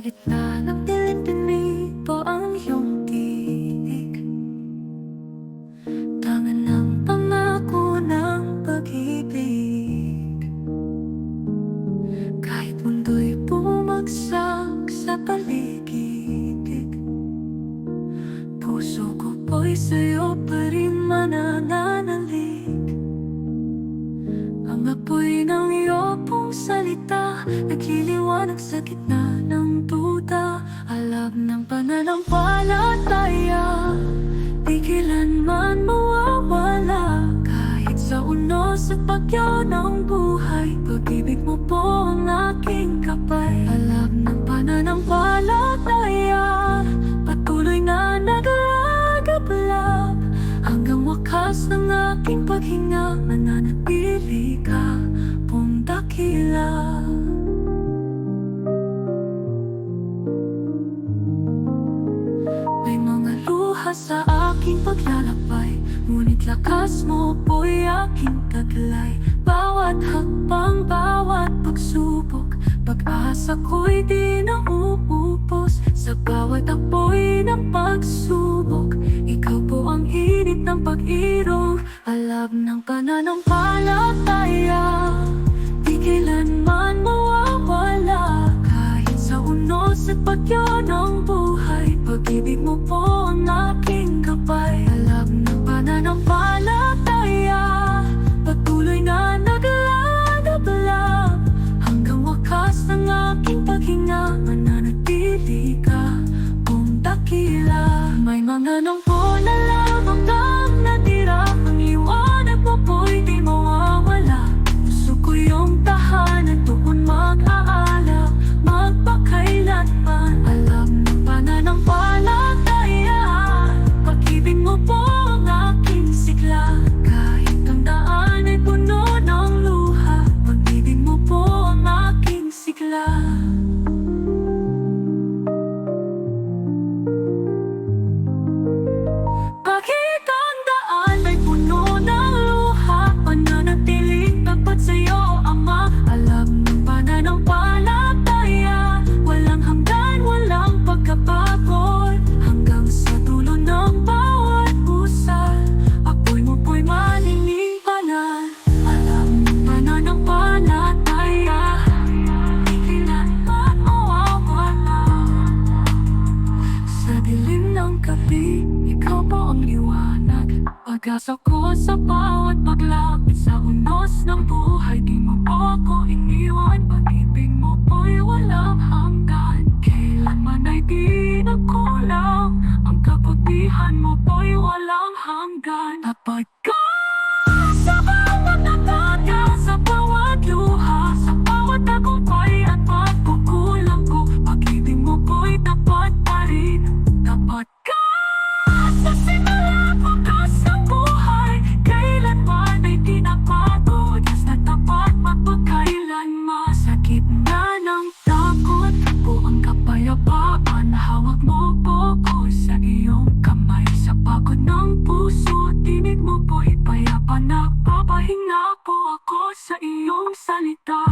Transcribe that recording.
gitna ng dilim-dilim po ang iyong tinig. Tangan ng pangako ng pag-ibig. Kahit mundo'y bumagsak sa paligid Puso ko po'y sa'yo pa rin manananalig Ang apoy ng iyong salita Nagliliwanag sa gitna ng duda. Alam ng pananampalataya Di kailanman mawawala. Kahit sa unos at bagyo ng buhay Pag-ibig mo po ang aking kapay. Alam ng pananampalataya Patuloy na nag-aagablab. Hanggang wakas ng aking paghinga sa aking paglalakbay. Ngunit lakas mo po'y aking taglay. Bawat hakbang, bawat pagsubok Pag-asa ko'y di na uupos Sa bawat apoy ng pagsubok Ikaw po ang init ng pag-irong. Alab ng pananampalataya Di kailanman mawawala. Kahit sa unos at bagyo ng buhay Pag-ibig mo po ang aking gabay. Alam ng pananampalataya Patuloy na nag-aadablab Hanggang wakas ng aking paghinga Mananatili ka kung dakila. May mga nang gabi, ikaw pa ang liwanag? Pag-asa ko sa bawat paglapit Sa unos ng buhay, di mo pa ako iniwan? Pag-ibig mo po'y walang hanggan. sa iyong salita.